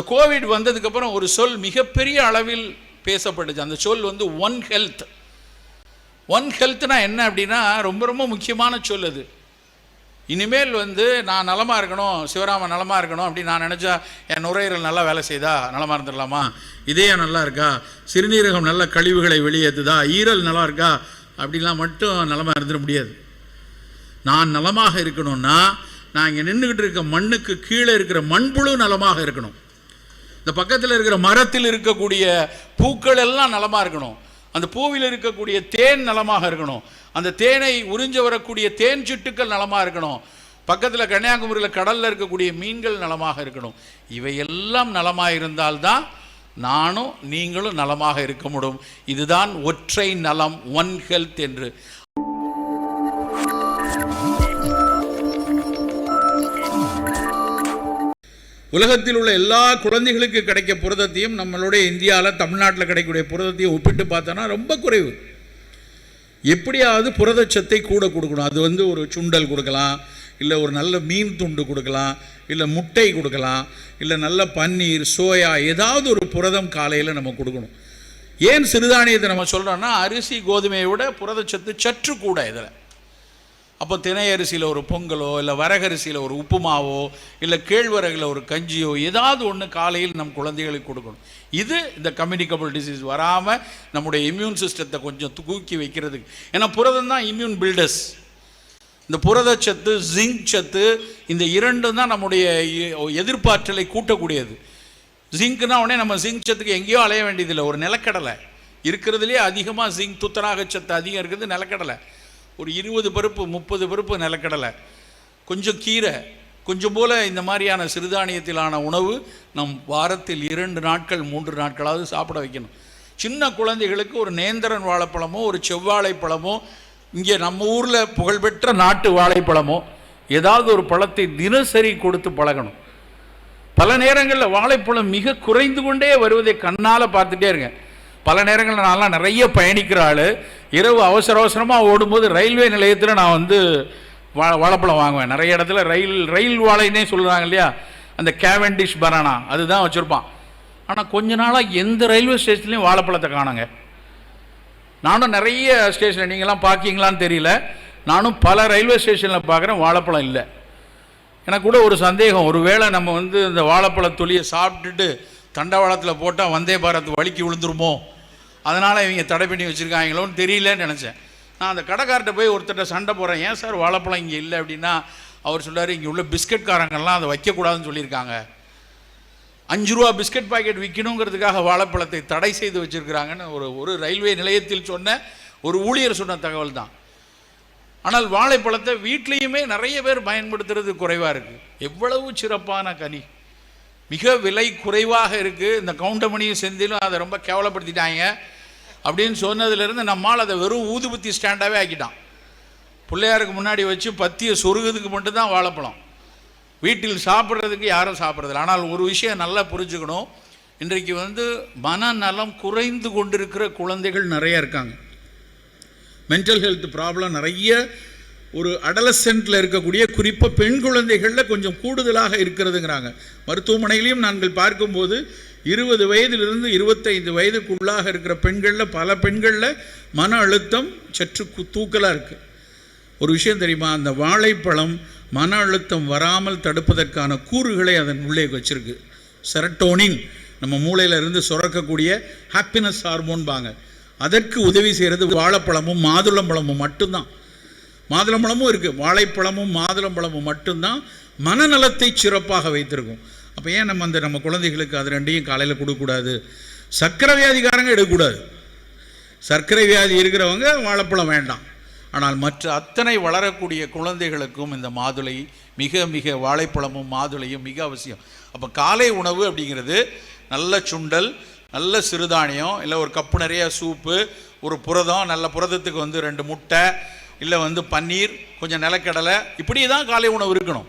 இந்த கோவிட் வந்ததுக்கப்புறம் ஒரு சொல் மிகப்பெரிய அளவில் பேசப்பட்டுச்சு. அந்த சொல் வந்து ஒன் ஹெல்த் ஒன் ஹெல்த்னா என்ன அப்படின்னா ரொம்ப ரொம்ப முக்கியமான சொல் அது. இனிமேல் வந்து நான் நலமாக இருக்கணும் சிவராம நலமாக இருக்கணும் அப்படின்னு நான் நினச்சா என் நுரையீரல் நல்லா வேலை செய்தா? நலமாக இருந்துடலாமா? இதயம் நல்லா இருக்கா? சிறுநீரகம் நல்ல கழிவுகளை வெளியேற்றுதா ஈரல் நல்லா இருக்கா? அப்படிலாம் மட்டும் நலமாக இருந்துட முடியாது. நான் நலமாக இருக்கணும்னா நான் இங்கே நின்றுக்கிட்டு இருக்க மண்ணுக்கு கீழே இருக்கிற மண்புழு நலமாக இருக்கணும். இந்த பக்கத்தில் இருக்கிற மரத்தில் இருக்கக்கூடிய பூக்கள் எல்லாம் நலமாக இருக்கணும். அந்த பூவில் இருக்கக்கூடிய தேன் நலமாக இருக்கணும். அந்த தேனை உறிஞ்ச வரக்கூடிய தேன் சிட்டுக்கள் நலமாக இருக்கணும். பக்கத்தில் கன்னியாகுமரியில் கடலில் இருக்கக்கூடிய மீன்கள் நலமாக இருக்கணும். இவையெல்லாம் நலமாக இருந்தால்தான் நானும் நீங்களும் நலமாக இருக்க முடியும். இதுதான் ஒற்றை நலம் ஒன் ஹெல்த் என்று. உலகத்தில் உள்ள எல்லா குழந்தைகளுக்கு கிடைக்க புரதத்தையும் நம்மளுடைய இந்தியாவில் தமிழ்நாட்டில் கிடைக்கக்கூடிய புரதத்தையும் ஒப்பிட்டு பார்த்தோன்னா ரொம்ப குறைவு. எப்படியாவது புரதச்சத்தை கூட கொடுக்கணும். அது வந்து ஒரு சுண்டல் கொடுக்கலாம் இல்லை ஒரு நல்ல மீன் துண்டு கொடுக்கலாம் இல்லை முட்டை கொடுக்கலாம் இல்லை நல்ல பன்னீர் சோயா ஏதாவது ஒரு புரதம் காலையில் நம்ம கொடுக்கணும். ஏன் சிறுதானியத்தை நம்ம சொல்கிறோன்னா அரிசி கோதுமையை விட புரதச்சத்து சற்று கூட இதில். அப்போ தினை அரிசியில் ஒரு பொங்கலோ இல்லை வரகரிசியில் ஒரு உப்புமாவோ இல்லை கேழ்வரகில் ஒரு கஞ்சியோ ஏதாவது ஒன்று காலையில் நம் குழந்தைகளுக்கு கொடுக்கணும். இது இந்த கம்யூனிகபிள் டிசீஸ் வராமல் நம்முடைய இம்யூன் சிஸ்டத்தை கொஞ்சம் தூக்கி வைக்கிறதுக்கு. ஏன்னா புரதம் தான் இம்யூன் பில்டர்ஸ் இந்த புரதச்சத்து ஜிங்க் சத்து இந்த இரண்டும் தான் நம்முடைய எ- எதிர்ப்பாற்றலை கூட்டக்கூடியது. ஜிங்க்னா உடனே நம்ம ஜிங்க் சத்துக்கு எங்கேயோ அலைய வேண்டியதில்லை. ஒரு நிலக்கடலை. இருக்கிறதுலே அதிகமாக ஜிங்க் துத்தநாக சத்து அதிகம் இருக்குது நிலக்கடலை. ஒரு இருபது பருப்பு முப்பது பருப்பு நிலக்கடலை. கொஞ்சம் கீரை கொஞ்சம் போல் இந்த மாதிரியான சிறுதானியத்திலான உணவு நம் வாரத்தில் இரண்டு நாட்கள் மூன்று நாட்களாவது சாப்பிட வைக்கணும். சின்ன குழந்தைகளுக்கு ஒரு நேந்திரன் வாழைப்பழமோ ஒரு செவ்வாழைப்பழமோ இங்கே நம்ம ஊரில் புகழ்பெற்ற நாட்டு வாழைப்பழமோ ஏதாவது ஒரு பழத்தை தினசரி கொடுத்து பழகணும். பல நேரங்களில் வாழைப்பழம் மிக குறைந்து கொண்டே வருவதை கண்ணால் பார்த்துட்டே இருங்க பல நேரங்களில் நான்லாம் நிறைய பயணிக்கிற ஆள். இரவு அவசர அவசரமாக ஓடும்போது ரயில்வே நிலையத்தில் நான் வந்து வா வாழைப்பழம் வாங்குவேன். நிறைய இடத்துல ரயில் ரயில் வாழைன்னே சொல்கிறாங்க இல்லையா? அந்த கேவெண்டிஷ் பனானா அதுதான் வச்சுருப்பான். ஆனால் கொஞ்ச நாளாக எந்த ரயில்வே ஸ்டேஷன்லேயும் வாழைப்பழத்தை காணுங்க. நானும் நிறைய ஸ்டேஷன் நீங்களாம் பார்க்கீங்களான்னு தெரியல. நானும் பல ரயில்வே ஸ்டேஷனில் பார்க்குறேன் வாழைப்பழம் இல்லை. எனக்கு கூட ஒரு சந்தேகம். ஒரு வேளை நம்ம வந்து இந்த வாழைப்பழ தொலியை சாப்பிட்டுட்டு தண்டவாளத்தில் போட்டால் வந்தே பாரத் வலிக்கு விழுந்துருமோ? அதனால் இவங்க தடை பண்ணி வச்சுருக்காங்களோன்னு தெரியலன்னு நினச்சேன். நான் அந்த கடைக்கார்ட்ட போய் ஒருத்தர்ட்ட சண்டை போடுறேன். ஏன் சார் வாழைப்பழம் இங்கே இல்லை அப்படின்னா அவர் சொல்கிறார் இங்கே உள்ள பிஸ்கட்காரங்கள்லாம் அதை வைக்கக்கூடாதுன்னு சொல்லியிருக்காங்க. அஞ்சு ரூபா பிஸ்கட் பாக்கெட் விற்கணுங்கிறதுக்காக வாழைப்பழத்தை தடை செய்து வச்சிருக்கிறாங்கன்னு ஒரு ஒரு ரயில்வே நிலையத்தில் சொன்ன ஒரு ஊழியர் சொன்ன தகவல் தான். ஆனால் வாழைப்பழத்தை வீட்லேயுமே நிறைய பேர் பயன்படுத்துறது குறைவாக இருக்குது எவ்வளவு சிறப்பான கனி. மிக விலை குறைவாக இருக்குது இந்த கவுண்டமணியும் செந்திலும் அதை ரொம்ப கேவலப்படுத்திட்டாங்க. அப்படின்னு சொன்னதுலேருந்து நம்மால் அதை வெறும் ஊதுபத்தி ஸ்டாண்டாகவே ஆக்கிட்டான். பிள்ளையாருக்கு முன்னாடி வச்சு பத்தியை சொருகிறதுக்கு மட்டும்தான் வாழைப்பழம். வீட்டில் சாப்பிட்றதுக்கு யாரும் சாப்பிட்றதில்ல. ஆனால் ஒரு விஷயம் நல்லா புரிஞ்சுக்கணும். இன்றைக்கு வந்து மனநலம் குறைந்து கொண்டிருக்கிற குழந்தைகள் நிறைய இருக்காங்க. மென்டல் ஹெல்த் ப்ராப்ளம் நிறைய ஒரு அடலசென்ட்ல இருக்கக்கூடிய குறிப்பாக பெண் குழந்தைகளில் கொஞ்சம் கூடுதலாக இருக்கிறதுங்கிறாங்க. மருத்துவமனையிலையும் நாங்கள் பார்க்கும்போது இருபது வயதிலிருந்து இருபத்தைந்து வயதுக்குள்ளாக இருக்கிற பெண்களில் பல பெண்களில் மன அழுத்தம் சற்று கு- தூக்கலாக இருக்குது ஒரு விஷயம் தெரியுமா? அந்த வாழைப்பழம் மன அழுத்தம் வராமல் தடுப்பதற்கான கூறுகளை அதன் உள்ளே வச்சிருக்கு. செரட்டோனின் நம்ம மூளையிலிருந்து சுரக்கக்கூடிய ஹாப்பினஸ் ஹார்மோன்பாங்க அதற்கு உதவி செய்கிறது வாழைப்பழமும் மாதுளம்பழமும் மட்டும்தான். மாதுளம்பழமும் இருக்குது வாழைப்பழமும் மாதுளம்பழமும் மட்டும்தான் மனநலத்தை சிறப்பாக வைத்திருக்கும். அப்போ ஏன் நம்ம அந்த நம்ம குழந்தைகளுக்கு அது ரெண்டையும் காலையில் கொடுக்கக்கூடாது? சர்க்கரை வியாதிக்காரங்க எடுக்கக்கூடாது. சர்க்கரை வியாதி இருக்கிறவங்க வாழைப்பழம் வேண்டாம். ஆனால் மற்ற அத்தனை வளரக்கூடிய குழந்தைகளுக்கும் இந்த மாதுளை மிக மிக வாழைப்பழமும் மாதுளையும் மிக அவசியம். அப்போ காலை உணவு அப்படிங்கிறது நல்ல சுண்டல் நல்ல சிறுதானியம் இல்லை ஒரு கப்பு நிறைய சூப்பு ஒரு புரதம் நல்ல புரதத்துக்கு வந்து ரெண்டு முட்டை இல்லை வந்து பன்னீர் கொஞ்சம் நிலக்கடலை இப்படி தான் காலை உணவு இருக்கணும்.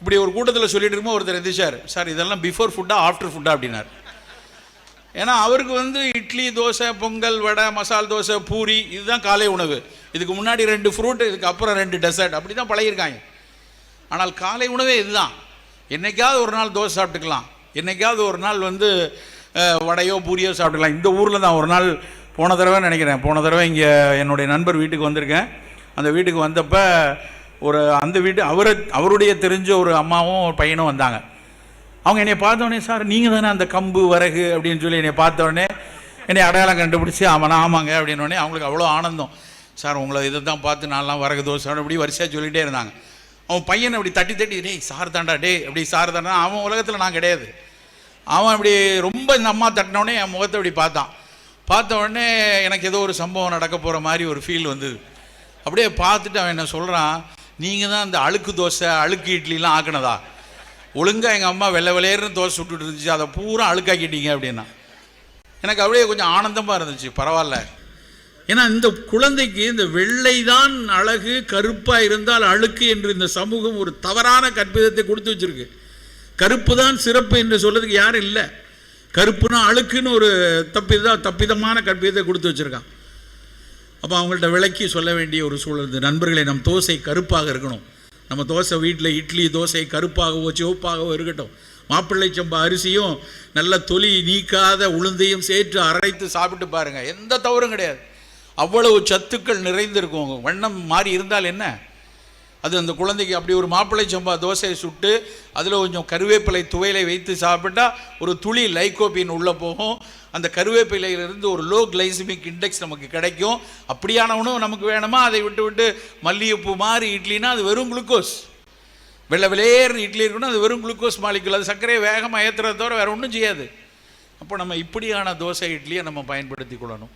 இப்படி ஒரு கூட்டத்தில் சொல்லிட்டு இருக்கும்போது ஒருத்தர் எந்திரிச்சார். சார் இதெல்லாம் பிஃபோர் ஃபுட்டா ஆஃப்டர் ஃபுட்டா அப்படின்னார். ஏன்னா அவருக்கு வந்து இட்லி தோசை பொங்கல் வடை மசால் தோசை பூரி இதுதான் காலை உணவு. இதுக்கு முன்னாடி ரெண்டு ஃப்ரூட் இதுக்கு அப்புறம் ரெண்டு டெசர்ட் அப்படி தான் பழகிருக்காங்க ஆனால் காலை உணவே இதுதான். என்னைக்காவது ஒரு நாள் தோசை சாப்பிட்டுக்கலாம். என்னைக்காவது ஒரு நாள் வந்து வடையோ பூரியோ சாப்பிட்டுக்கலாம். இந்த ஊரில் தான் ஒரு நாள் போன தடவை நினைக்கிறேன். போன தடவை இங்கே என்னுடைய நண்பர் வீட்டுக்கு வந்திருக்கேன். அந்த வீட்டுக்கு வந்தப்போ ஒரு அந்த வீட்டு அவரை அவருடைய தெரிஞ்ச ஒரு அம்மாவும் ஒரு பையனும் வந்தாங்க. அவங்க என்னை பார்த்தோடனே சார் நீங்கள் தானே அந்த கம்பு வரகு அப்படின்னு சொல்லி என்னை பார்த்தோடனே என்னை அடையாளம் கண்டுபிடிச்சி ஆமாண்ணா ஆமாங்க அப்படின்னோடனே அவங்களுக்கு அவ்வளோ ஆனந்தம். சார் உங்களை இதை தான் பார்த்து நான்லாம் வரகு தோசை அப்படி வரிசையாக சொல்லிகிட்டே இருந்தாங்க. அவன் பையனை அப்படி தட்டி தட்டி டேய் சார் தாண்டா டே அப்படி சார் தாண்டா அவன் உலகத்தில் நான் கிடையாது. அவன் அப்படி ரொம்ப இந்த அம்மா தட்டினோடனே என் முகத்தை அப்படி பார்த்தான். பார்த்த உடனே எனக்கு ஏதோ ஒரு சம்பவம் நடக்க போகிற மாதிரி ஒரு ஃபீல் வந்தது. அப்படியே பார்த்துட்டு அவன் என்ன சொல்கிறான் நீங்கள் தான் இந்த அழுக்கு தோசை அழுக்கு இட்லிலாம் ஆக்குனதா? ஒழுங்காக எங்கள் அம்மா வெள்ளை வெள்ளையர்னு தோசை சுட்டுட்டு இருந்துச்சு அதை பூரா அழுக்காக்கிட்டீங்க அப்படின்னா. எனக்கு அப்படியே கொஞ்சம் ஆனந்தமாக இருந்துச்சு பரவாயில்ல. ஏன்னா இந்த குழந்தைக்கு இந்த வெள்ளை தான் அழகு கருப்பாக இருந்தால் அழுக்கு என்று இந்த சமூகம் ஒரு தவறான கற்பிதத்தை கொடுத்து வச்சிருக்கு. கருப்பு தான் சிறப்பு என்று சொல்கிறதுக்கு யாரும் இல்லை. கருப்புனா அழுக்குன்னு ஒரு தப்பிதா தப்பிதமான கற்பிதத்தை கொடுத்து வச்சிருக்கான். அப்போ அவங்கள்ட்ட விளக்கி சொல்ல வேண்டிய ஒரு சூழல் இந்த நண்பர்களை நம் தோசை கருப்பாக இருக்கணும். நம்ம தோசை வீட்டில் இட்லி தோசை கருப்பாகவோ சிவப்பாகவோ இருக்கட்டும். மாப்பிள்ளை சம்பா அரிசியும் நல்ல தொலி நீக்காத உளுந்தையும் சேர்த்து அரைத்து சாப்பிட்டு பாருங்கள் எந்த தவறும் கிடையாது. அவ்வளவு சத்துக்கள் நிறைந்திருக்கும். வண்ணம் மாறி இருந்தால் என்ன? அது அந்த குழந்தைக்கு அப்படி ஒரு மாப்பிள்ளை சம்பா தோசையை சுட்டு அதில் கொஞ்சம் கருவேப்பிலை துவையலை வைத்து சாப்பிட்டா ஒரு துளி லைகோபின் உள்ளே போகும். அந்த கருவேப்பிலையிலிருந்து ஒரு லோ கிளைசிமிக் இண்டெக்ஸ் நமக்கு கிடைக்கும். அப்படியான உணவு நமக்கு வேணுமா? அதை விட்டு விட்டு மல்லிகைப்பூ மாதிரி இட்லினா அது வெறும் குளுக்கோஸ். வெள்ளை வெளியேறு இட்லி இருக்குன்னா அது வெறும் குளுக்கோஸ் மாலிக்குள் அது சர்க்கரையை வேகமாக ஏற்றுறத தவிர வேறு ஒன்றும் செய்யாது. அப்போ நம்ம இப்படியான தோசை இட்லியை நம்ம பயன்படுத்தி கொள்ளணும்.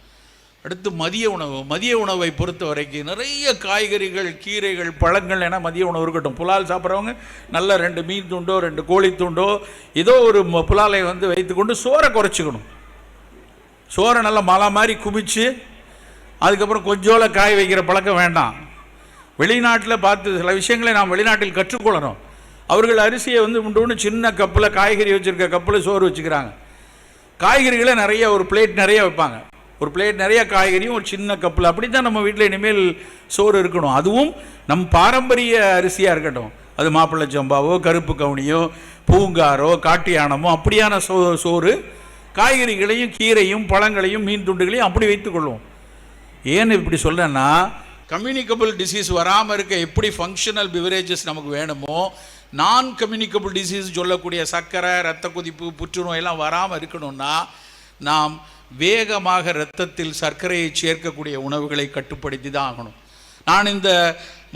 அடுத்து மதிய உணவு. மதிய உணவை பொறுத்த வரைக்கும் நிறைய காய்கறிகள் கீரைகள் பழங்கள் என மதிய உணவு இருக்கட்டும். புலால் சாப்பிட்றவங்க நல்ல ரெண்டு மீன் துண்டோ ரெண்டு கோழி துண்டோ ஏதோ ஒரு புலாலை வந்து வைத்துக்கொண்டு சோறை குறைச்சிக்கணும். சோறை நல்லா மலை மாதிரி குமிச்சு அதுக்கப்புறம் கொஞ்சோல காய் வைக்கிற பழக்கம் வேண்டாம். வெளிநாட்டில் பார்த்து சில விஷயங்களை நாம் வெளிநாட்டில் கற்றுக்கொள்ளணும். அவர்கள் அரிசியை வந்து உண்டு ஒன்று சின்ன கப்பில் காய்கறி வச்சுருக்க கப்பில் சோறு வச்சுக்கிறாங்க. காய்கறிகளை நிறைய ஒரு பிளேட் நிறைய வைப்பாங்க. ஒரு பிளேட் நிறைய காய்கறியும் ஒரு சின்ன கப்பில். அப்படி தான் நம்ம வீட்டில் இனிமேல் சோறு இருக்கணும். அதுவும் நம் பாரம்பரிய அரிசியாக இருக்கட்டும். அது மாப்பிள்ளை சம்பாவோ கருப்பு கவுனியோ பூங்காரோ காட்டு யானமோ அப்படியான சோ சோறு காய்கறிகளையும் கீரையும் பழங்களையும் மீன் துண்டுகளையும் அப்படி வைத்துக்கொள்வோம் ஏன் இப்படி சொல்கிறேன்னா கம்யூனிகபிள் டிசீஸ் வராமல் இருக்க எப்படி ஃபங்க்ஷனல் பிவரேஜஸ் நமக்கு வேணுமோ நான் கம்யூனிகபிள் டிசீஸ் சொல்லக்கூடிய சர்க்கரை ரத்த கொதிப்பு புற்றுநோய் எல்லாம் வராமல் இருக்கணும்னா நாம் வேகமாக இரத்தத்தில் சர்க்கரையை சேர்க்கக்கூடிய உணவுகளை கட்டுப்படுத்தி தான் ஆகணும். நான் இந்த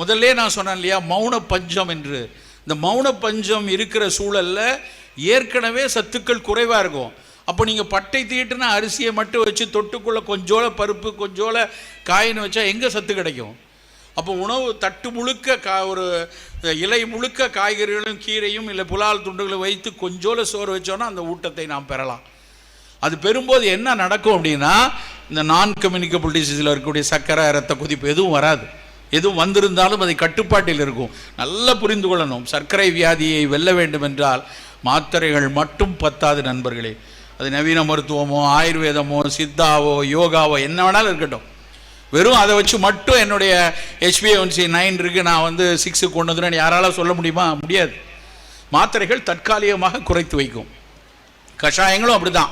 முதல்ல நான் சொன்னேன் இல்லையா மௌன பஞ்சம் என்று. இந்த மௌன பஞ்சம் இருக்கிற சூழலில் ஏற்கனவே சத்துக்கள் குறைவாக இருக்கும். அப்போ நீங்கள் பட்டை தீட்டுனா அரிசியை மட்டும் வச்சு தொட்டுக்குள்ள கொஞ்சோல பருப்பு கொஞ்சோல காயின்னு வச்சா எங்கே சத்து கிடைக்கும்? அப்போ உணவு தட்டு முழுக்க கா ஒரு இலை முழுக்க காய்கறிகளும் கீரையும் இல்லை புலால் துண்டுகளும் வைத்து கொஞ்சோல சோறு வச்சோன்னா அந்த ஊட்டத்தை நாம் பெறலாம். அது பெறும்போது என்ன நடக்கும் அப்படின்னா இந்த நான் கம்யூனிகபிள் டிசீஸில் இருக்கக்கூடிய சர்க்கரை ரத்த கொதிப்பு எதுவும் வராது. எதுவும் வந்திருந்தாலும் அதை கட்டுப்பாட்டில் இருக்கும். நல்லா புரிந்து கொள்ளணும். சர்க்கரை வியாதியை வெல்ல வேண்டும் என்றால் மாத்திரைகள் மட்டும் பத்தாது நண்பர்களே. அது நவீன மருத்துவமோ ஆயுர்வேதமோ சித்தாவோ யோகாவோ என்ன வேணாலும் இருக்கட்டும். வெறும் அதை வச்சு மட்டும் என்னுடைய ஹெச்பிஎன்சி நைன் இருக்கு. நான் வந்து சிக்ஸு கொண்டு வந்துடுறேன் யாரால சொல்ல முடியுமா? முடியாது. மாத்திரைகள் தற்காலிகமாக குறைத்து வைக்கும். கஷாயங்களும் அப்படிதான்.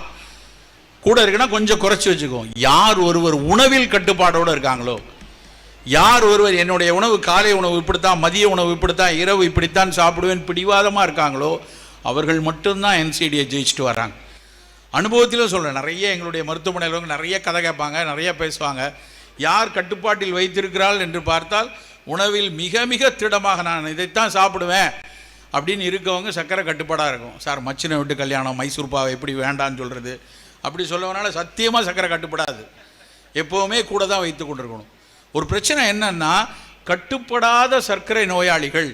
கூட இருக்குன்னா கொஞ்சம் குறைச்சி வச்சுக்குவோம் யார் ஒருவர் உணவில் கட்டுப்பாடோடு இருக்காங்களோ யார் ஒருவர் என்னுடைய உணவு காலை உணவு இப்படித்தான் மதிய உணவு இப்படித்தான் இரவு இப்படித்தான் சாப்பிடுவேன் பிடிவாதமாக இருக்காங்களோ அவர்கள் மட்டும்தான் என்சிடியை ஜெயிச்சுட்டு வராங்க அனுபவத்திலும் சொல்கிறேன் நிறைய எங்களுடைய மருத்துவமனையில் நிறைய கதை கேட்பாங்க நிறைய பேசுவாங்க. யார் கட்டுப்பாட்டில் வைத்திருக்கிறாள் என்று பார்த்தால் உணவில் மிக மிக திடமாக நான் இதைத்தான் சாப்பிடுவேன் அப்படின்னு இருக்கவங்க சக்கரை கட்டுப்பாடாக இருக்கும். சார் மச்சினை விட்டு கல்யாணம் மைசூர் பாவை எப்படி வேண்டான்னு சொல்கிறது அப்படி சொல்லவனால சத்தியமாக சக்கரை கட்டுப்படாது. எப்போவுமே கூட தான் வைத்து கொண்டிருக்கணும். ஒரு பிரச்சனை என்னன்னா கட்டுப்படாத சர்க்கரை நோயாளிகள்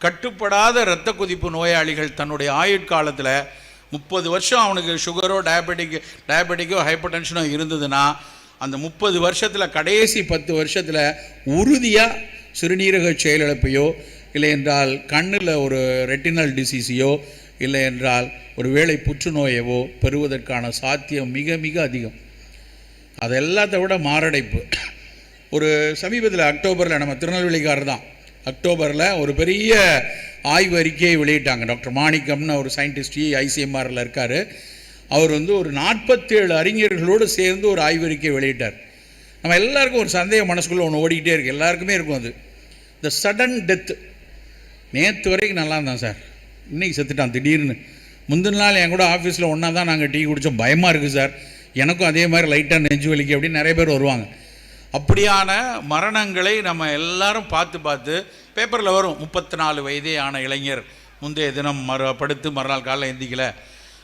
கட்டுப்படாத இரத்த கொதிப்பு நோயாளிகள் தன்னுடைய ஆயுட்காலத்தில் முப்பது வருஷம் அவனுக்கு சுகரோ டயபெட்டிக் டயபெட்டிக்கோ ஹைப்பர் டென்ஷனோ இருந்ததுன்னா அந்த முப்பது வருஷத்தில் கடைசி பத்து வருஷத்தில் உறுதியாக சிறுநீரக செயலிழப்பையோ இல்லை என்றால் கண்ணில் ஒரு ரெட்டினல் டிசீஸையோ இல்லை என்றால் ஒருவேளை புற்றுநோயவோ பெறுவதற்கான சாத்தியம் மிக மிக அதிகம். அது எல்லாத்த விட மாரடைப்பு. ஒரு சமீபத்தில் அக்டோபரில் நம்ம திருநெல்வேலிக்காரர் தான். அக்டோபரில் ஒரு பெரிய ஆய்வு அறிக்கையை வெளியிட்டாங்க டாக்டர் மாணிக்கம்னு ஒரு சயின்டிஸ்ட் ஐசிஎம்ஆரில் இருக்கார். அவர் வந்து ஒரு நாற்பத்தேழு அறிஞர்களோடு சேர்ந்து ஒரு ஆய்வறிக்கையை வெளியிட்டார். நம்ம எல்லாருக்கும் ஒரு சந்தேகம் மனசுக்குள்ளே ஒன்று ஓடிக்கிட்டே இருக்குது எல்லாருக்குமே இருக்கும் அது. இந்த சடன் டெத்து நேற்று வரைக்கும் நல்லா இருந்தான் சார். இன்னைக்கு செத்துட்டான் திடீர்னு. முந்தின நாள் என் கூட ஆஃபீஸில் ஒன்றா தான் நாங்கள் டீ குடித்தோம் பயமாக இருக்குது சார் எனக்கும் அதே மாதிரி லைட்டாக நெஞ்சு வலிக்கு அப்படின்னு நிறைய பேர் வருவாங்க. அப்படியான மரணங்களை நம்ம எல்லாரும் பார்த்து பார்த்து பேப்பரில் வரும் முப்பத்தி நாலு வயதே ஆன இளைஞர். முந்தைய தினம் மறு படுத்து மறுநாள் காலைல எந்திக்கல.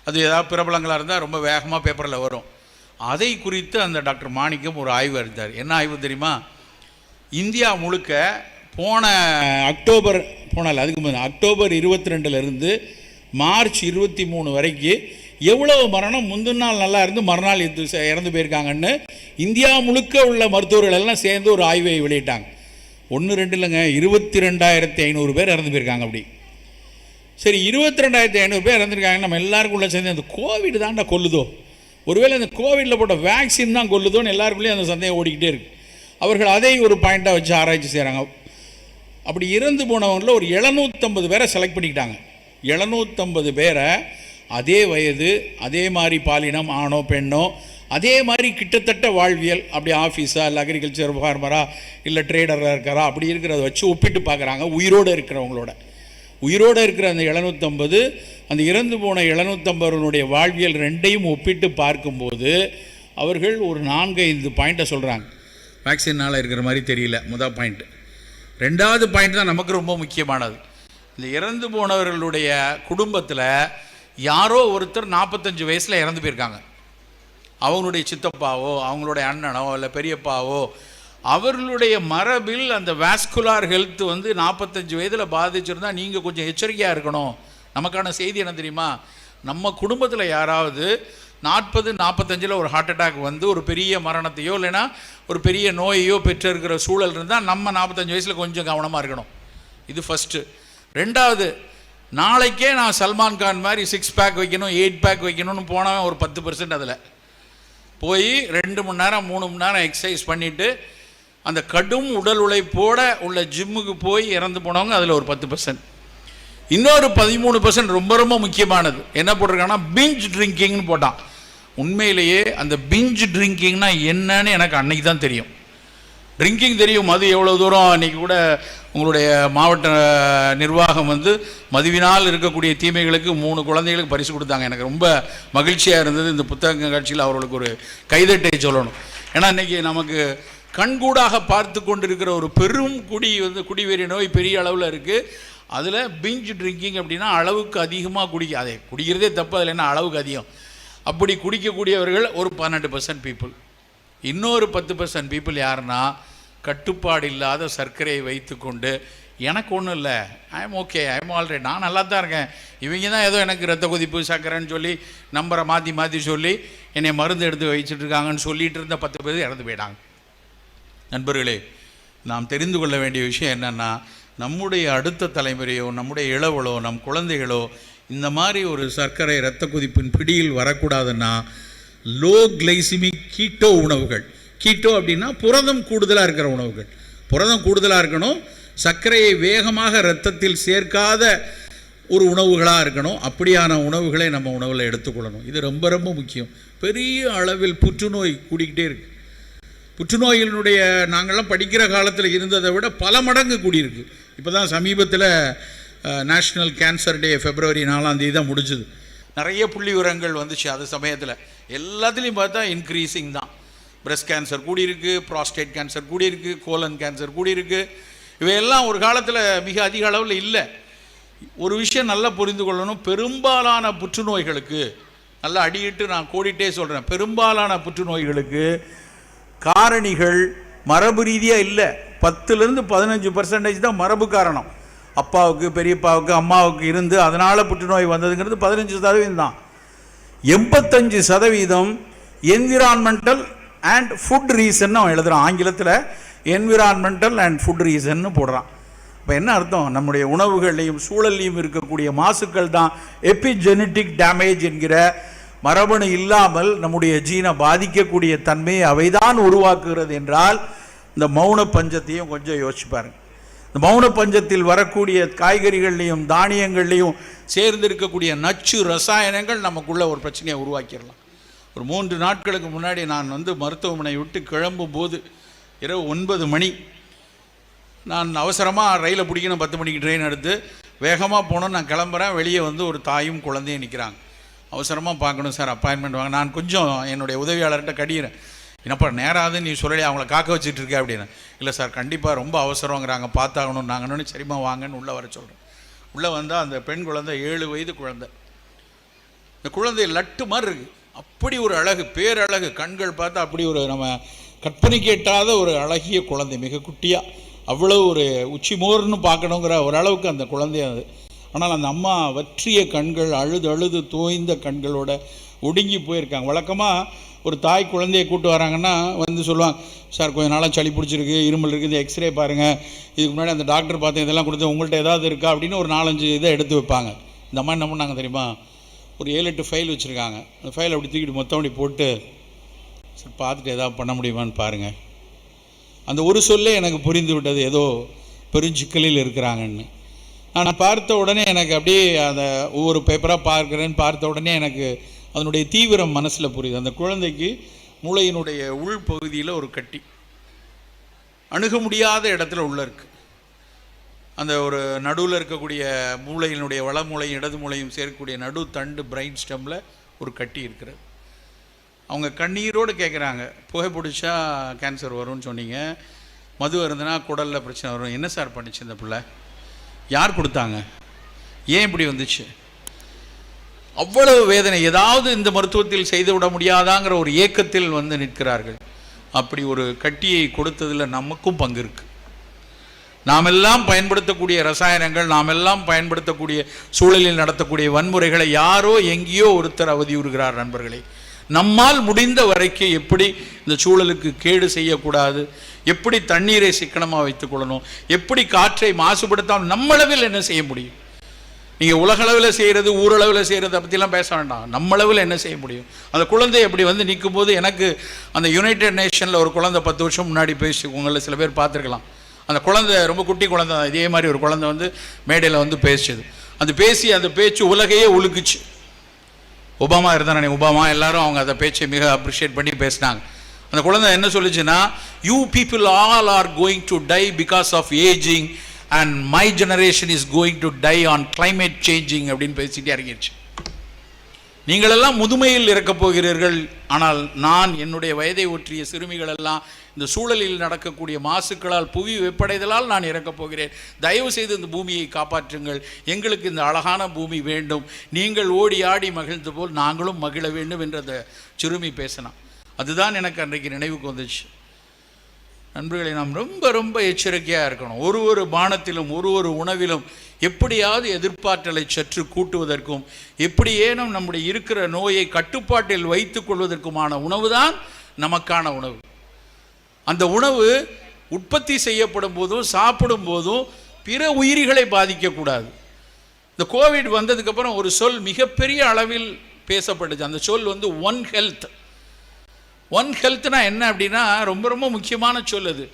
அது ஏதாவது பிரபலங்களாக இருந்தால் ரொம்ப வேகமாக பேப்பரில் வரும். அதை குறித்து அந்த டாக்டர் மாணிக்கம் ஒரு ஆய்வு அறிந்தார் என்ன ஆய்வு தெரியுமா? இந்தியா முழுக்க போன அக்டோபர் போனால் அதுக்கு முன்ன அக்டோபர் இருபத்தி ரெண்டுலேருந்து மார்ச் இருபத்தி மூணு வரைக்கும் எவ்வளவு மரணம் முந்தின நாள் நல்லா இருந்து மறுநாள் இது இறந்து போயிருக்காங்கன்னு இந்தியா முழுக்க உள்ள மருத்துவர்கள் எல்லாம் சேர்ந்து ஒரு ஆய்வை வெளியிட்டாங்க. ஒன்று ரெண்டு இல்லைங்க இருபத்தி ரெண்டாயிரத்தி ஐநூறு பேர் இறந்து போயிருக்காங்க அப்படி. சரி இருபத்தி ரெண்டாயிரத்தி ஐநூறு பேர் இறந்துருக்காங்க நம்ம எல்லாருக்குள்ளே சேர்ந்து அந்த கோவிட் தாண்டா கொல்லுதோ? ஒருவேளை அந்த கோவிடில் போட்ட வேக்சின் தான் கொல்லுதோன்னு எல்லாருக்குள்ளேயும் அந்த சந்தேகம் ஓடிக்கிட்டே இருக்கு. அவர்கள் அதை ஒரு பாயிண்ட்டாக வச்சு ஆராய்ச்சி செய்கிறாங்க அப்படி இறந்து போனவங்களில் ஒரு எழுநூற்றம்பது பேரை செலக்ட் பண்ணிக்கிட்டாங்க. எழுநூற்றம்பது பேரை அதே வயது அதே மாதிரி பாலினம் ஆணோ பெண்ணோ அதே மாதிரி கிட்டத்தட்ட வாழ்வியல். அப்படி ஆஃபீஸா இல்லை அக்ரிகல்ச்சர் ஃபார்மரா இல்லை ட்ரேடராக இருக்காரா அப்படி இருக்கிறத வச்சு ஒப்பிட்டு பார்க்குறாங்க உயிரோடு இருக்கிறவங்களோட. உயிரோடு இருக்கிற அந்த எழுநூற்றம்பது அந்த இறந்து போன எழுநூற்றம்பதுனுடைய வாழ்வியல் ரெண்டையும் ஒப்பிட்டு பார்க்கும்போது அவர்கள் ஒரு நான்கு ஐந்து பாயிண்ட்டை சொல்கிறாங்க வேக்சினால் இருக்கிற மாதிரி தெரியல முதல் பாயிண்ட்டு ரெண்டாவது பாயிண்ட் தான் நமக்கு ரொம்ப முக்கியமானது. இந்த இறந்து போனவர்களுடைய குடும்பத்தில் யாரோ ஒருத்தர் நாற்பத்தஞ்சு வயசில் இறந்து போயிருக்காங்க. அவங்களுடைய சித்தப்பாவோ அவங்களுடைய அண்ணனோ இல்லை பெரியப்பாவோ அவர்களுடைய மரபில் அந்த வாஸ்குலார் ஹெல்த் வந்து நாற்பத்தஞ்சு வயதில் பாதிச்சிருந்தா நீங்கள் கொஞ்சம் எச்சரிக்கையாக இருக்கணும். நமக்கான செய்தி என்ன தெரியுமா? நம்ம குடும்பத்தில் யாராவது நாற்பது நாற்பத்தஞ்சில் ஒரு ஹார்ட் அட்டாக் வந்து ஒரு பெரிய மரணத்தையோ இல்லைன்னா ஒரு பெரிய நோயையோ பெற்றிருக்கிற சூழல் இருந்தால் நம்ம நாற்பத்தஞ்சு வயசில் கொஞ்சம் கவனமாக இருக்கணும். இது ஃபஸ்ட்டு ரெண்டாவது நாளைக்கே நான் சல்மான் கான் மாதிரி சிக்ஸ் பேக் வைக்கணும் எயிட் பேக் வைக்கணும்னு போனவன் ஒரு பத்து பர்சன்ட் அதில். போய் ரெண்டு மணி நேரம் மூணு மணி நேரம் எக்ஸசைஸ் பண்ணிவிட்டு அந்த கடும் உடல் உழைப்போட உள்ள ஜிம்முக்கு போய் இறந்து போனவங்க அதில் ஒரு பத்து பர்சன்ட் இன்னொரு பதிமூணு பர்சன்ட் ரொம்ப ரொம்ப முக்கியமானது. என்ன போட்டிருக்காங்கன்னா பிஞ்ச் ட்ரிங்கிங்னு போட்டான். உண்மையிலேயே அந்த பிஞ்ச் ட்ரிங்கிங்னா என்னன்னு எனக்கு அன்னைக்கு தான் தெரியும். ட்ரிங்கிங் தெரியும். மது எவ்வளோ தூரம் அன்னைக்கு கூட உங்களுடைய மாவட்ட நிர்வாகம் வந்து மதுவினால் இருக்கக்கூடிய தீமைகளுக்கு மூணு குழந்தைகளுக்கு பரிசு கொடுத்தாங்க. எனக்கு ரொம்ப மகிழ்ச்சியாக இருந்தது. இந்த புத்தக காட்சியில் அவர்களுக்கு ஒரு கைதட்டை சொல்லணும். ஏன்னா இன்றைக்கி நமக்கு கண்கூடாக பார்த்து கொண்டிருக்கிற ஒரு பெரும் குடி வந்து குடிவெறி நோய் பெரிய அளவில் இருக்குது அதில் பிஞ்ச் ட்ரிங்கிங் அப்படின்னா அளவுக்கு அதிகமாக குடிக்க அதை குடிக்கிறதே தப்பு அதில் என்ன அளவுக்கு அதிகம்? அப்படி குடிக்கக்கூடியவர்கள் ஒரு பன்னெண்டு பர்சன்ட் பீப்புள் இன்னொரு பத்து பர்சன்ட் பீப்புள் யாருன்னா கட்டுப்பாடு இல்லாத சர்க்கரையை வைத்துக்கொண்டு எனக்கு ஒன்றும் இல்லை ஐம் ஓகே ஐம் ஆல்ரெடி நான் நல்லா தான் இருக்கேன். இவங்க தான் ஏதோ எனக்கு ரத்த கொதிப்பு சர்க்கரைன்னு சொல்லி நம்பரை மாற்றி மாற்றி சொல்லி என்னை மருந்து எடுத்து வச்சுட்ருக்காங்கன்னு சொல்லிட்டு இருந்த பத்து பேர் இறந்து போயிட்டாங்க. நண்பர்களே நாம் தெரிந்து கொள்ள வேண்டிய விஷயம் என்னென்னா நம்முடைய அடுத்த தலைமுறையோ நம்முடைய இளவலோ நம் குழந்தைகளோ இந்த மாதிரி ஒரு சர்க்கரை இரத்த குதிப்பின் பிடியில் வரக்கூடாதுன்னா லோ கிளைசிமிக் கீட்டோ உணவுகள். கீட்டோ அப்படின்னா புரதம் கூடுதலாக இருக்கிற உணவுகள். புரதம் கூடுதலாக இருக்கணும் சர்க்கரையை வேகமாக இரத்தத்தில் சேர்க்காத ஒரு உணவுகளாக இருக்கணும். அப்படியான உணவுகளை நம்ம உணவில் எடுத்துக்கொள்ளணும். இது ரொம்ப ரொம்ப முக்கியம். பெரிய அளவில் புற்றுநோய் கூடிக்கிட்டே இருக்கு. புற்றுநோயினுடைய நாங்கள்லாம் படிக்கிற காலத்தில் இருந்ததை விட பல மடங்கு கூடியிருக்கு. இப்போ தான் சமீபத்தில் நேஷ்னல் கேன்சர் டே ஃபெப்ரவரி நாலாம் தேதி தான் முடிஞ்சுது. நிறைய புள்ளி விவரங்கள் வந்துச்சு அது சமயத்தில். எல்லாத்துலேயும் பார்த்தா இன்க்ரீஸிங் தான். பிரஸ்ட் கேன்சர் கூடியிருக்கு ப்ராஸ்டேட் கேன்சர் கூடியிருக்கு கோலன் கேன்சர் கூடியிருக்கு. இவையெல்லாம் ஒரு காலத்தில் மிக அதிக அளவில் இல்லை. ஒரு விஷயம் நல்லா புரிந்து கொள்ளணும். பெரும்பாலான புற்றுநோய்களுக்கு நல்லா அடியிட்டு நான் கோடிட்டே சொல்கிறேன் பெரும்பாலான புற்றுநோய்களுக்கு காரணிகள் மரபு ரீதியாக இல்லை. பத்துலேருந்து பதினஞ்சு பர்சன்டேஜ் தான் மரபு காரணம். அப்பாவுக்கு பெரியப்பாவுக்கு அம்மாவுக்கு இருந்து அதனால் புற்றுநோய் வந்ததுங்கிறது பதினஞ்சு சதவீதம் தான். எண்பத்தஞ்சு சதவீதம் என்விரான்மெண்டல் அண்ட் ஃபுட் ரீசன் அவன் எழுதுகிறான் ஆங்கிலத்தில் என்விரான்மெண்டல் அண்ட் ஃபுட் ரீசன்னு போடுறான். இப்போ என்ன அர்த்தம்? நம்முடைய உணவுகள்லையும் சூழல்லையும் இருக்கக்கூடிய மாசுக்கள் தான் எபிஜெனட்டிக் டேமேஜ் என்கிற மரபணு இல்லாமல் நம்முடைய ஜீனை பாதிக்கக்கூடிய தன்மையை அவைதான் உருவாக்குகிறது என்றால் இந்த மௌன பஞ்சத்தையும் கொஞ்சம் யோசிச்சு பாருங்க. இந்த மௌன பஞ்சத்தில் வரக்கூடிய காய்கறிகள்லையும் தானியங்கள்லையும் சேர்ந்து இருக்கக்கூடிய நச்சு ரசாயனங்கள் நமக்குள்ள ஒரு பிரச்சனையை உருவாக்கிடலாம். ஒரு மூன்று நாட்களுக்கு முன்னாடி நான் வந்து மருத்துவமனை விட்டு கிளம்பும் போது இரவு ஒன்பது மணி நான் அவசரமாக ரயிலை பிடிக்கணும் பத்து மணிக்கு ட்ரெயின் எடுத்து வேகமாக போனோம் நான் கிளம்புறேன் வெளியே வந்து ஒரு தாயும் குழந்தையும் நிற்கிறாங்க அவசரமாக பார்க்கணும் சார் அப்பாயின்மெண்ட் வாங்க. நான் கொஞ்சம் என்னுடைய உதவியாளர்கிட்ட கடிகிறேன் என்னப்பா நேராது நீ சொல்லி அவங்கள காக்க வச்சுட்டு இருக்க அப்படின்னு. இல்லை சார் கண்டிப்பாக ரொம்ப அவசரங்கிறாங்க பார்த்தாகணும். நாங்கன்னு சரிம்மா வாங்கன்னு உள்ளே வர சொல்கிறேன் உள்ளே வந்தால் அந்த பெண் குழந்தை ஏழு வயது குழந்தை. இந்த குழந்தை லட்டு மாதிரி இருக்குது அப்படி ஒரு அழகு பேரழகு. கண்கள் பார்த்தா அப்படி ஒரு நம்ம கற்பனை கேட்டாத ஒரு அழகிய குழந்தை மிக குட்டியாக அவ்வளோ ஒரு உச்சி மோர்னு பார்க்கணுங்கிற ஒரு அளவுக்கு அந்த குழந்தை அது. ஆனால் அந்த அம்மா வற்றிய கண்கள் அழுது அழுது தோய்ந்த கண்களோட ஒடுங்கி போயிருக்காங்க. வழக்கமாக ஒரு தாய் குழந்தையை கூட்டு வராங்கன்னா வந்து சொல்லுவாங்க சார் கொஞ்சம் நாளாக சளி பிடிச்சிருக்கு இருமல் இருக்குது இந்த எக்ஸ்ரே பாருங்கள் இதுக்கு முன்னாடி அந்த டாக்டர் பார்த்தேன் இதெல்லாம் கொடுத்து உங்கள்கிட்ட ஏதாவது இருக்கா? அப்படின்னு ஒரு நாலஞ்சு இதை எடுத்து வைப்பாங்க. இந்த மாதிரி என்ன பண்ணாங்க தெரியுமா? ஒரு ஏழு எட்டு ஃபைல் வச்சுருக்காங்க. அந்த ஃபைல் அப்படி தூக்கிட்டு மொத்தம் அப்படி போட்டு சரி பார்த்துட்டு ஏதாவது பண்ண முடியுமான்னு பாருங்கள் அந்த ஒரு சொல்லே எனக்கு புரிந்து விட்டது. ஏதோ பெருஞ்சிக்கலில் இருக்கிறாங்கன்னு. நான் பார்த்த உடனே எனக்கு அப்படியே அந்த ஒவ்வொரு பேப்பராக பார்க்குறேன்னு பார்த்த உடனே எனக்கு அதனுடைய தீவிரம் மனசில் புரியுது. அந்த குழந்தைக்கு மூளையினுடைய உள் பகுதியில் ஒரு கட்டி. அணுக முடியாத இடத்துல உள்ளே இருக்குது அந்த ஒரு நடுவில் இருக்கக்கூடிய மூளையினுடைய வள இடது மூளையும் சேர்க்கக்கூடிய நடு தண்டு பிரைன் ஸ்டெம்மில் ஒரு கட்டி இருக்கிறது. அவங்க கண்ணீரோடு கேட்குறாங்க புகை பிடிச்சா கேன்சர் வரும்னு சொன்னீங்க. மது இருந்தனா குடலில் பிரச்சனை வரும். என்ன சார் பண்ணிச்சு இந்த பிள்ளை? யார் கொடுத்தாங்க? ஏன் இப்படி வந்துச்சு? அவ்வளவு வேதனை. ஏதாவது இந்த மருத்துவத்தில் செய்துவிட முடியாதாங்கிற ஒரு ஏக்கத்தில் வந்து நிற்கிறார்கள். அப்படி ஒரு கட்டியை கொடுத்ததில் நமக்கும் பங்கு இருக்கு. நாமெல்லாம் பயன்படுத்தக்கூடிய ரசாயனங்கள் நாமெல்லாம் பயன்படுத்தக்கூடிய சூழலில் நடத்தக்கூடிய வன்முறைகளை யாரோ எங்கேயோ ஒருத்தர் அவதியுறுகிறார் நண்பர்களே. நம்மால் முடிந்த வரைக்கும் எப்படி இந்த சூழலுக்கு கேடு செய்யக்கூடாது? எப்படி தண்ணீரை சிக்கனமாக வைத்துக்கொள்ளணும் எப்படி காற்றை மாசுபடுத்தாமல் நம்மளவில் என்ன செய்ய முடியும்? நீங்கள் உலகளவில் செய்கிறது ஊரளவில் செய்கிறத பற்றிலாம் பேச வேண்டாம். நம்மளவில் என்ன செய்ய முடியும்? அந்த குழந்தை எப்படி வந்து நிற்கும் போது எனக்கு அந்த யுனைடெட் நேஷனில் ஒரு குழந்தை பத்து வருஷம் முன்னாடி பேசி உங்களில் சில பேர் பார்த்துருக்கலாம். அந்த குழந்தை ரொம்ப குட்டி குழந்தை தான். இதே மாதிரி ஒரு குழந்தை வந்து மேடையில் வந்து பேசியது அந்த பேசி அந்த பேச்சு உலகையே உலுக்குச்சு. ஒபாமா இருந்தானே ஒபாமா. எல்லாரும் அவங்க அந்த பேச்சை மிக அப்ரிஷியேட் பண்ணி பேசினாங்க. அந்த குழந்தை என்ன சொல்லுச்சுன்னா you people all are going to die because of aging and my generation is going to die on climate changing அப்படின்னு பேசிட்டு இறங்கிடுச்சு நீங்களெல்லாம் முதுமையில் இருக்கப் போகிறீர்கள். ஆனால் நான் என்னுடைய வயதை ஒற்றிய சிறுமிகள் எல்லாம் இந்த சூழலில் நடக்கக்கூடிய மாசுக்களால் புவி வெப்படைதலால் நான் இறக்கப் போகிறேன். தயவு செய்து இந்த பூமியை காப்பாற்றுங்கள். எங்களுக்கு இந்த அழகான பூமி வேண்டும். நீங்கள் ஓடி ஆடி மகிழ்ந்து போல் நாங்களும் மகிழ வேண்டும் என்ற அந்த சிறுமி பேசினான். அதுதான் எனக்கு அன்றைக்கு நினைவுக்கு வந்துச்சு. நண்பர்களை நாம் ரொம்ப ரொம்ப எச்சரிக்கையாக இருக்கணும். ஒரு ஒரு பானத்திலும் ஒரு ஒரு உணவிலும் எப்படியாவது எதிர்பார்த்தலை சற்று கூட்டுவதற்கும் எப்படியேனும் நம்முடைய இருக்கிற நோயை கட்டுப்பாட்டில் வைத்து கொள்வதற்குமான உணவு தான் நமக்கான உணவு. அந்த உணவு உற்பத்தி செய்யப்படும் போதும் சாப்பிடும் போதும் பிற உயிரிகளை பாதிக்கக்கூடாது. இந்த கோவிட் வந்ததுக்கப்புறம் ஒரு சொல் மிகப்பெரிய அளவில் பேசப்பட்டுச்சு. அந்த சொல் வந்து ஒன் ஹெல்த் ஒன் ஹெல்த்னா என்ன அப்படின்னா ரொம்ப ரொம்ப முக்கியமான சொல் அது.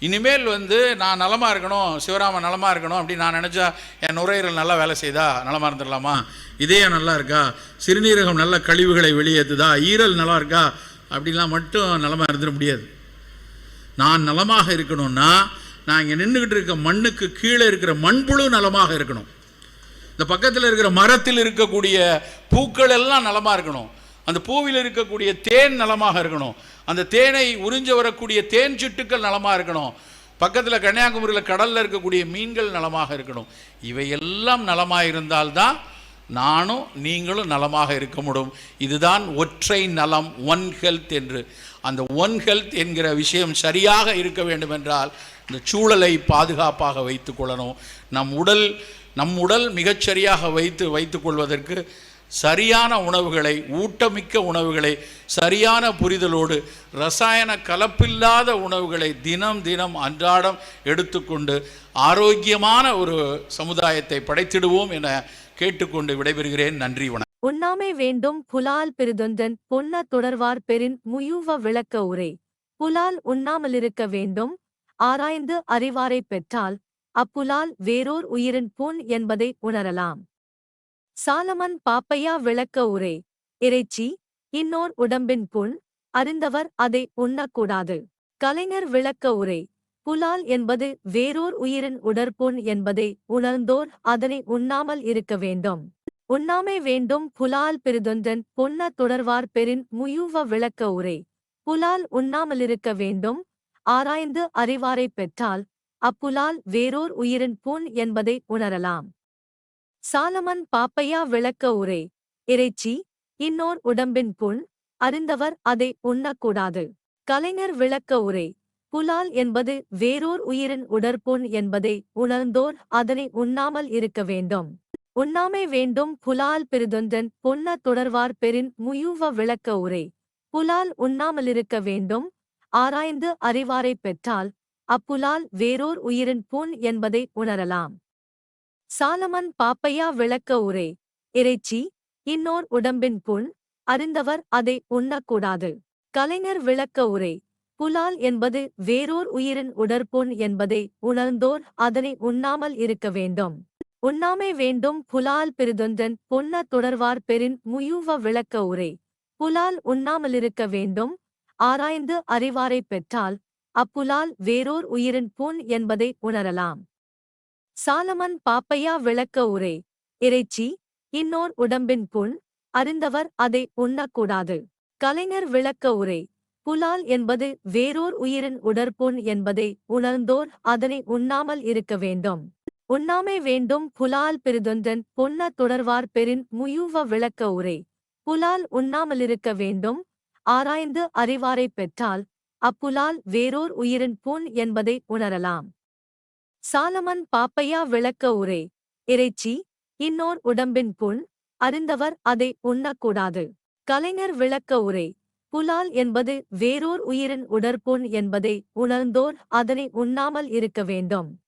இனிமேல் வந்து நான் நலமாக இருக்கணும் சிவராமன் நலமாக இருக்கணும் அப்படின்னு நான் நினச்சா என் நுரையீரல் நல்லா வேலை செய்தா? நலமாக இருந்துடலாமா இதயம் நல்லா இருக்கா? சிறுநீரகம் நல்ல கழிவுகளை வெளியேற்றுதா ஈரல் நல்லா இருக்கா? அப்படிலாம் மட்டும் நலமாக இருந்துட முடியாது. நான் நலமாக இருக்கணும்னா நான் இங்கே நின்றுக்கிட்டு இருக்க மண்ணுக்கு கீழே இருக்கிற மண்புழு நலமாக இருக்கணும். இந்த பக்கத்தில் இருக்கிற மரத்தில் இருக்கக்கூடிய பூக்கள் எல்லாம் நலமாக இருக்கணும். அந்த பூவில் இருக்கக்கூடிய தேன் நலமாக இருக்கணும். அந்த தேனை உறிஞ்ச வரக்கூடிய தேன் சிட்டுக்கள் நலமாக இருக்கணும். பக்கத்தில் கன்னியாகுமரியில் கடலில் இருக்கக்கூடிய மீன்கள் நலமாக இருக்கணும். இவையெல்லாம் நலமாக இருந்தால்தான் நானும் நீங்களும் நலமாக இருக்க முடியும். இதுதான் ஒற்றை நலம் ஒன் ஹெல்த் என்று. அந்த ஒன் ஹெல்த் என்கிற விஷயம் சரியாக இருக்க வேண்டும் என்றால் இந்த சூழலை பாதுகாப்பாக வைத்துக்கொள்ளணும் நம் உடல் நம் உடல் மிகச்சரியாக வைத்து வைத்துக்கொள்வதற்கு சரியான உணவுகளை ஊட்டமிக்க உணவுகளை சரியான புரிதலோடு ரசாயன கலப்பில்லாத உணவுகளை தினம் தினம் அன்றாடம் எடுத்துக்கொண்டு ஆரோக்கியமான ஒரு சமுதாயத்தை படைத்திடுவோம் என கேட்டுக்கொண்டு விடைபெறுகிறேன். நன்றி வணக்கம். உண்ணாமை வேண்டும் புலால் பெருதொந்தன் பொன்ன தொடர்வார் பெரின் முயூவ விளக்க உரை. புலால் உண்ணாமலிருக்க வேண்டும் ஆராய்ந்து அறிவாரை பெற்றால் அப்புலால் வேறோர் உயிரின் புண் என்பதை உணரலாம். சாலமன் பாப்பையா விளக்க உரை. இறைச்சி இன்னோர் உடம்பின் புண் அறிந்தவர் அதை உண்ணக்கூடாது. கலைஞர் விளக்க உரை. புலால் என்பது வேறோர் உயிரின் உடற்புண் என்பதை உணர்ந்தோர் அதனை உண்ணாமல் இருக்க வேண்டும். உண்ணாமை வேண்டும் புலால் பெரிதொன்றன் பொன்ன தொடர்வார் பெரின் முயுவ விளக்க உரை. புலால் உண்ணாமலிருக்க வேண்டும் ஆராய்ந்து அறிவாரை பெற்றால் அப்புலால் வேறோர் உயிரின் புண் என்பதை உணரலாம். சாலமன் பாப்பையா விளக்க உரை. இறைச்சி இன்னோர் உடம்பின் புண் அறிந்தவர் அதை உண்ணக்கூடாது. கலைஞர் விளக்க உரை. புலால் என்பது வேறோர் உயிரின் உடற்புண் என்பதை உணர்ந்தோர் அதனை உண்ணாமல் இருக்க வேண்டும். உண்ணாமை வேண்டும் புலால் பெரிதொன்றன் பொன்ன தொடர்வார் பெரின் முயூவ விளக்க உரை. புலால் உண்ணாமலிருக்க வேண்டும் ஆராய்ந்து அறிவாரை பெற்றால் அப்புலால் வேறோர் உயிரின் புண் என்பதை உணரலாம். சாலமன் பாப்பையா விளக்க உரை. இறைச்சி இன்னோர் உடம்பின் புண் அறிந்தவர் அதை உண்ணக்கூடாது. கலைஞர் விளக்க உரை. புலால் என்பது வேறோர் உயிரின் உடற்புண் என்பதை உணர்ந்தோர் அதனை உண்ணாமல் இருக்க வேண்டும். உண்ணாமை வேண்டும் புலால் பெரிதொன்றன் பொன்ன தொடர்வார் பெரின் முயூவ விளக்க உரை. புலால் உண்ணாமலிருக்க வேண்டும் ஆராய்ந்து அறிவாரை பெற்றால் அப்புலால் வேறோர் உயிரின் புண் என்பதை உணரலாம். சாலமன் பாப்பையா விளக்க உரை. இறைச்சி இன்னோர் உடம்பின் புண் அறிந்தவர் அதை உண்ணக்கூடாது. கலைஞர் விளக்க உரை. புலால் என்பது வேறோர் உயிரின் உடற்புண் என்பதை உணர்ந்தோர் அதனை உண்ணாமல் இருக்க வேண்டும். உண்ணாமை வேண்டும் புலால் பெரிதொன்றன் பொன்ன தொடர்வார் பெரின் முயூவ விளக்க உரை. புலால் உண்ணாமலிருக்க வேண்டும் ஆராய்ந்து அறிவாரை பெற்றால் அப்புலால் வேறோர் உயிரின் புண் என்பதை உணரலாம். சாலமன் பாப்பையா விளக்க உரை. இறைச்சி இன்னோர் உடம்பின் புண் அறிந்தவர் அதை உண்ணக்கூடாது. கலைஞர் விளக்க உரை. புலால் என்பது வேறோர் உயிரின் உடற்புண் என்பதை உணர்ந்தோர் அதனை உண்ணாமல் இருக்க வேண்டும்.